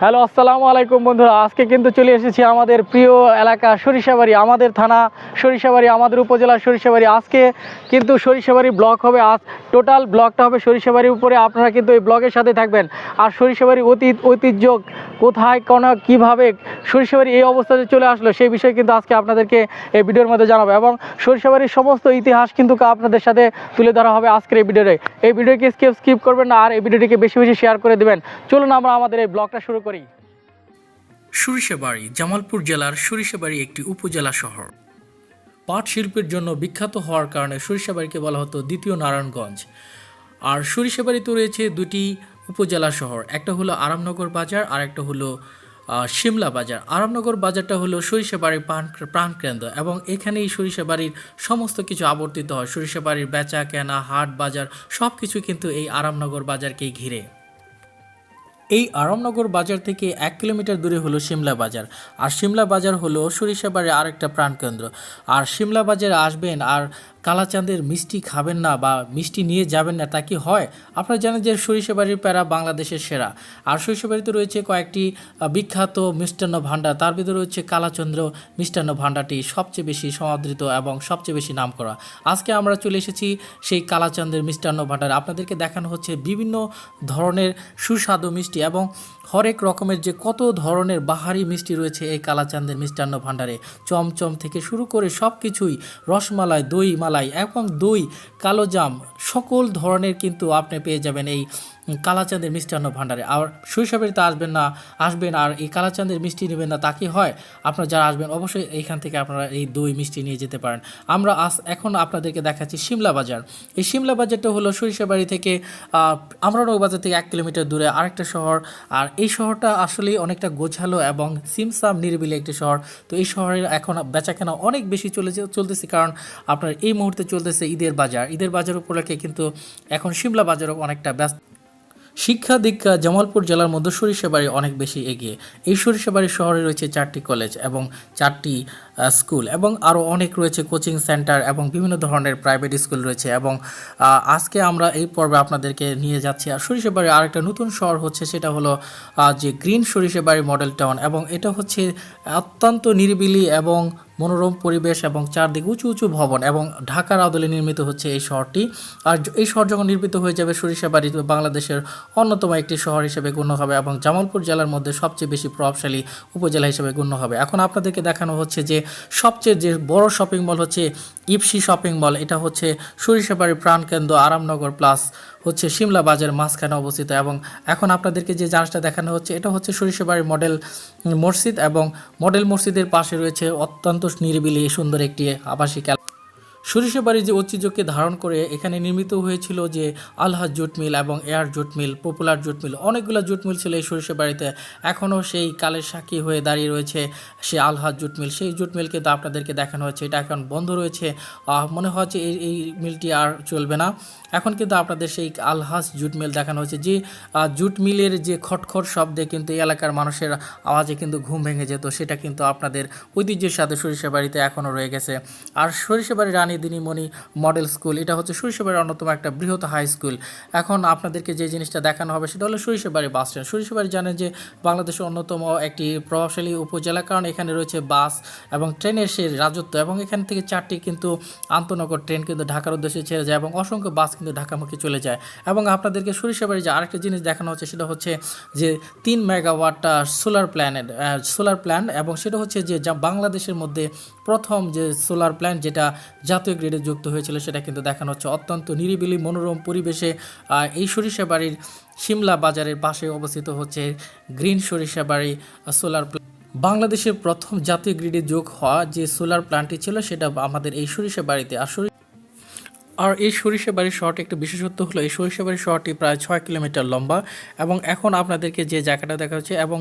Hello, আসসালামু আলাইকুম বন্ধুরা। আজকে কিন্তু চলে এসেছি আমাদের প্রিয় এলাকা সরিষাবাড়ি, আমাদের থানা সরিষাবাড়ি, আমাদের উপজেলা সরিষাবাড়ি। আজকে কিন্তু সরিষাবাড়ি ব্লক হবে, আজ টোটাল ব্লকটা হবে সরিষাবাড়ির উপরে। আপনারা কিন্তু এই ব্লগের সাথে থাকবেন। আর সরিষাবাড়ি অতীত ঐতিহ্য কোথায়, কোন, কীভাবে সরিষাবাড়ি এই অবস্থাতে চলে আসলো, সেই বিষয়ে কিন্তু আজকে আপনাদেরকে এই ভিডিওর মধ্যে জানাব। এবং সরিষাবাড়ির সমস্ত ইতিহাস কিন্তু আপনাদের সাথে তুলে ধরা হবে আজকের এই ভিডিওতে। এই ভিডিওকে স্কিপ স্কিপ করবেন না, আর এই ভিডিওটিকে বেশি বেশি শেয়ার করে দেবেন। চলুন আমরা আমাদের এই ব্লগটা শুরু করি? সরিষাবাড়ি জামালপুর জেলার সরিষাবাড়ি একটি উপজেলা শহর। পাট শিল্পের জন্য বিখ্যাত হওয়ার কারণে সরিষাবাড়িকে বলা হতো দ্বিতীয় নারায়ণগঞ্জ। আর সরিষাবাড়িতে রয়েছে দুটি উপজেলা শহর, একটা হলো আরামনগর বাজার আর একটা হলো সিমলা বাজার। আরামনগর বাজারটা হলো সরিষাবাড়ির প্রাণ প্রাণকেন্দ্র এবং এখানেই সরিষাবাড়ির সমস্ত কিছু আবর্তিত হয়। সরিষাবাড়ির বেচা কেনা, হাট বাজার সব কিছু কিন্তু এই আরামনগর বাজারকেই ঘিরে। এই আরামনগর বাজার থেকে এক কিলোমিটার দূরে হলো সিমলা বাজার। আর সিমলা বাজার হলো সরিষাবাড়ির আরেকটা প্রাণকেন্দ্র আর সিমলা বাজারে আসবেন আর কালাচাঁদের মিষ্টি খাবেন না বা মিষ্টি নিয়ে যাবেন না, তা কি হয়? আপনারা জানেন যে সরিষাবাড়ির প্যারা বাংলাদেশের সেরা। আর সরিষাবাড়িতে রয়েছে কয়েকটি বিখ্যাত মিষ্টান্ন ভাণ্ডার। তার ভিতরে রয়েছে কালাচন্দ্র মিষ্টান্ন ভাণ্ডারটি সবচেয়ে বেশি সমাদৃত এবং সবচেয়ে বেশি নাম করা আজকে আমরা চলে এসেছি সেই কালাচাঁদের মিষ্টান্ন ভাণ্ডার। আপনাদেরকে দেখানো হচ্ছে বিভিন্ন ধরনের সুস্বাদু মিষ্টি এবং হরেক রকমের যে কত ধরনের বাহারি মিষ্টি রয়েছে এই কালাচাঁদের মিষ্টান্ন ভাণ্ডারে, চমচম থেকে শুরু করে সব কিছুই রসমালাই দই মালাই এবং দই, কালোজাম, সকল ধরনের কিন্তু আপনি পেয়ে যাবেন এই কালাচাঁদের মিষ্টান্ন ভাণ্ডারে। আর শৈশবের তো আসবেন না, আসবেন আর এই কালাচাঁদের মিষ্টি নেবেন না, তা কি হয়? আপনারা যারা আসবেন, অবশ্যই এইখান থেকে আপনারা এই দই মিষ্টি নিয়ে যেতে পারেন। আমরা আস এখন আপনাদেরকে দেখাচ্ছি সিমলা বাজার। এই সিমলা বাজারটা হলো সরিষাবাড়ি থেকে আমরানগর বাজার থেকে এক কিলোমিটার দূরে আরেকটা শহর। আর এই শহরটা আসলেই অনেকটা গোছালো এবং সিমসাম নিরিবিলি একটি শহর। তো এই শহরের এখন বেচাকেনা অনেক বেশি চলেছে, চলতেছে কারণ আপনার এই মুহূর্তে চলতেছে ঈদের বাজার। ঈদের বাজার উপলক্ষে কিন্তু এখন সিমলা বাজারও অনেকটা ব্যস্ত। শিক্ষা দীক্ষা জামালপুর জেলার মধ্যে সরিষাবাড়ি অনেক বেশি এগিয়ে। এই সরিষাবাড়ি শহরে রয়েছে চারটি কলেজ এবং চারটি স্কুল এবং আরও অনেক রয়েছে কোচিং সেন্টার এবং বিভিন্ন ধরনের প্রাইভেট স্কুল রয়েছে এবং আজকে আমরা এই পর্বে আপনাদেরকে নিয়ে যাচ্ছি। আর সরিষাবাড়ি আরেকটা নতুন শহর হচ্ছে সেটা হলো যে গ্রিন সরিষাবাড়ি মডেল টাউন এবং এটা হচ্ছে অত্যন্ত নিরিবিলি এবং মনোরম পরিবেশ এবং চারদিকে উঁচু উঁচু ভবন এবং ঢাকার আদলে নির্মিত হচ্ছে এই শহরটি। আর এই শহর যখন নির্মিত হয়ে যাবে সরিষাবাড়ি বাংলাদেশের অন্যতম একটি শহর হিসেবে গণ্য হবে এবং জামালপুর জেলার মধ্যে সবচেয়ে বেশি প্রভাবশালী উপজেলা হিসেবে গণ্য হবে। এখন আপনাদেরকে দেখানো হচ্ছে যে সবচেয়ে যে বড় শপিং মল হচ্ছে ইপসি শপিং মল এটা হচ্ছে সরিষাবাড়ির প্রাণকেন্দ্র আরামনগর প্লাস হচ্ছে সিমলা বাজার মাঝখানে অবস্থিত এবং এখন আপনাদেরকে যে জাহাজটা দেখানো হচ্ছে, এটা হচ্ছে সরিষাবাড়ির মডেল মসজিদ এবং মডেল মসজিদের পাশে রয়েছে অত্যন্ত নিরিবিলি সুন্দর একটি আবাসিক এলাকা। সরিষাবাড়ির যে ঐতিহ্যকে ধারণ করে এখানে নির্মিত হয়েছিল যে আলহাজ জুট মিল এবং air jute mill, popular jute mill. অনেকগুলো জুট মিল ছিল এই সরিষাবাড়িতে এখনও সেই কালের সাক্ষী হয়ে দাঁড়িয়ে রয়েছে সে আলহাজ জুট মিল। সেই জুট মিল কিন্তু আপনাদেরকে দেখানো হয়েছে এটা এখন বন্ধ রয়েছে। মনে হচ্ছে এই এই মিলটি আর চলবে না। এখন কিন্তু আপনাদের সেই আলহাজ জুট মিল দেখানো হয়েছে যে জুট মিলের যে খটখট শব্দে কিন্তু এই এলাকার মানুষের আওয়াজে কিন্তু ঘুম ভেঙে যেত। সেটা কিন্তু আপনাদের ঐতিহ্যের সাথে সরিষাবাড়িতে এখনও রয়ে গেছে। আর সরিষাবাড়ি রানী দিনীমণি মডেল স্কুল। এটা হচ্ছে সরিষাবাড়ির অন্যতম একটা বৃহৎ হাই স্কুল। এখন আপনাদেরকে যে জিনিসটা দেখানো হবে সেটা হলো সরিষাবাড়ি বাস স্ট্যান্ড। সরিষাবাড়ি জানেন যে বাংলাদেশের অন্যতম একটি প্রভাবশালী উপজেলা, কারণ এখানে রয়েছে বাস এবং ট্রেনের সে রাজত্ব এবং এখান থেকে চারটি কিন্তু আন্তনগর ট্রেন কিন্তু ঢাকার উদ্দেশ্যে ছেড়ে যায় এবং অসংখ্য বাস কিন্তু ঢাকামুখী চলে যায়। এবং আপনাদেরকে সরিষাবাড়ি যে আরেকটা জিনিস দেখানো হচ্ছে সেটা হচ্ছে যে তিন মেগাওয়াটটা সোলার প্ল্যানেট সোলার প্ল্যান এবং সেটা হচ্ছে যে যা বাংলাদেশের মধ্যে প্রথম যে সোলার প্ল্যান্ট যেটা জাতীয় গ্রিডে যুক্ত হয়েছিল সেটা কিন্তু দেখানো হচ্ছে। অত্যন্ত নিরিবিলি মনোরম পরিবেশে এই সরিষা বাড়ির সিমলা বাজারের পাশে অবস্থিত হচ্ছে গ্রিন সরিষা বাড়ি সোলার বাংলাদেশের প্রথম জাতীয় গ্রিডে যোগ হওয়া যে সোলার প্ল্যান্টটি ছিল সেটা আমাদের এই সরিষা বাড়িতে আর আর এই সরিষাবাড়ি শহরটি একটা বিশেষত্ব হলো, এই সরিষাবাড়ি শহরটি প্রায় ছয় কিলোমিটার লম্বা এবং এখন আপনাদেরকে যে জায়গাটা দেখা হচ্ছে এবং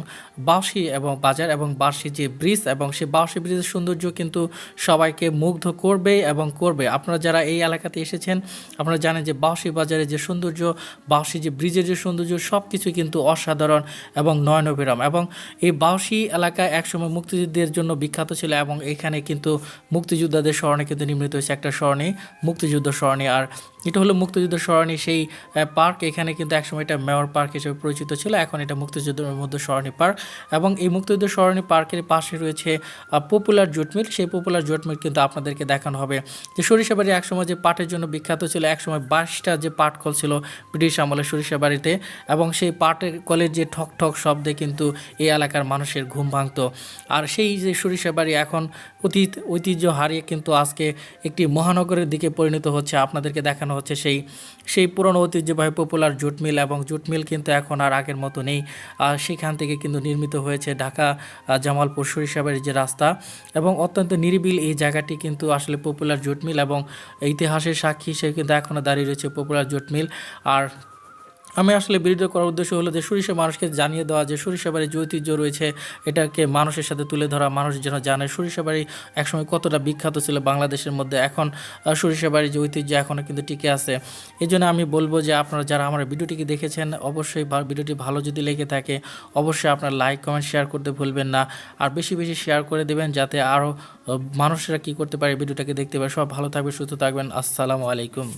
বাঁশি এবং বাজার এবং বাঁশি যে ব্রিজ এবং সেই বাঁশি ব্রিজের সৌন্দর্য কিন্তু সবাইকে মুগ্ধ করবে এবং করবে। আপনারা যারা এই এলাকাতে এসেছেন, আপনারা জানেন যে বাঁশি বাজারে যে সৌন্দর্য, বাঁশি যে ব্রিজের যে সৌন্দর্য সব কিছু কিন্তু অসাধারণ এবং নয়নবিরম এবং এই বাঁশি এলাকা একসময় মুক্তিযুদ্ধের জন্য বিখ্যাত ছিল এবং এখানে কিন্তু মুক্তিযোদ্ধাদের স্মরণে কিন্তু নির্মিত হয়েছে একটা স্মরণে মুক্তিযুদ্ধ সরণি, আর এটা হলো মুক্তিযুদ্ধ সরণি। সেই পার্ক এখানে কিন্তু একসময় এটা মেয়র পার্ক হিসেবে পরিচিত ছিল, এখন এটা মুক্তিযুদ্ধের মধ্যে সরণি পার্ক। এবং এই মুক্তিযুদ্ধ সরণি পার্কের পাশে রয়েছে পপুলার জুট মিল। সেই পপুলার জুট মিল কিন্তু আপনাদেরকে দেখানো হবে। যে সরিষাবাড়ি একসময় যে পাটের জন্য বিখ্যাত ছিল, একসময় বাইশটা যে পাট কল ছিল ব্রিটিশ আমলে সরিষাবাড়িতে, এবং সেই পাটের কলের যে ঠক ঠক শব্দে কিন্তু এই এলাকার মানুষের ঘুম ভাঙতো। আর সেই যে সরিষাবাড়ি এখন অতীত, ঐতিহ্য হারিয়ে কিন্তু আজকে একটি মহানগরের দিকে পরিণত হচ্ছে। আপনাদেরকে দেখানো হচ্ছে সেই সেই পুরনো ঐতিহ্যবাহী পপুলার জুট মিল এবং জুট মিল কিন্তু এখন আর আগের মতো নেই। সেখান থেকে কিন্তু নির্মিত হয়েছে ঢাকা জামালপুর সরিষাবের যে রাস্তা এবং অত্যন্ত নিরিবিল এই জায়গাটি কিন্তু আসলে পপুলার জুট মিল এবং ইতিহাসের সাক্ষী হিসেবে কিন্তু এখনও দাঁড়িয়ে রয়েছে পপুলার জুট মিল। আর আমি আসলে বিরোধিতা করার উদ্দেশ্য হলো যে সরিষা মানুষকে জানিয়ে দেওয়া যে সরিষাবাড়ির যে ঐতিহ্য রয়েছে এটাকে মানুষের সাথে তুলে ধরা মানুষ যেন জানে সরিষাবাড়ি একসময় কতটা বিখ্যাত ছিল বাংলাদেশের মধ্যে। এখন আহ, সরিষাবাড়ির যে ঐতিহ্য এখনও কিন্তু টিকে আছে। এই জন্য আমি বলব যে আপনারা যারা আমার ভিডিওটিকে দেখেছেন অবশ্যই ভিডিওটি ভালো যদি লেগে থাকে অবশ্যই আপনার লাইক কমেন্ট শেয়ার করতে ভুলবেন না। আর বেশি বেশি শেয়ার করে দেবেন যাতে আরও মানুষেরা কি করতে পারে ভিডিওটাকে দেখতে পারে। সব ভালো থাকবে সুস্থ থাকবেন। আসসালামু আলাইকুম।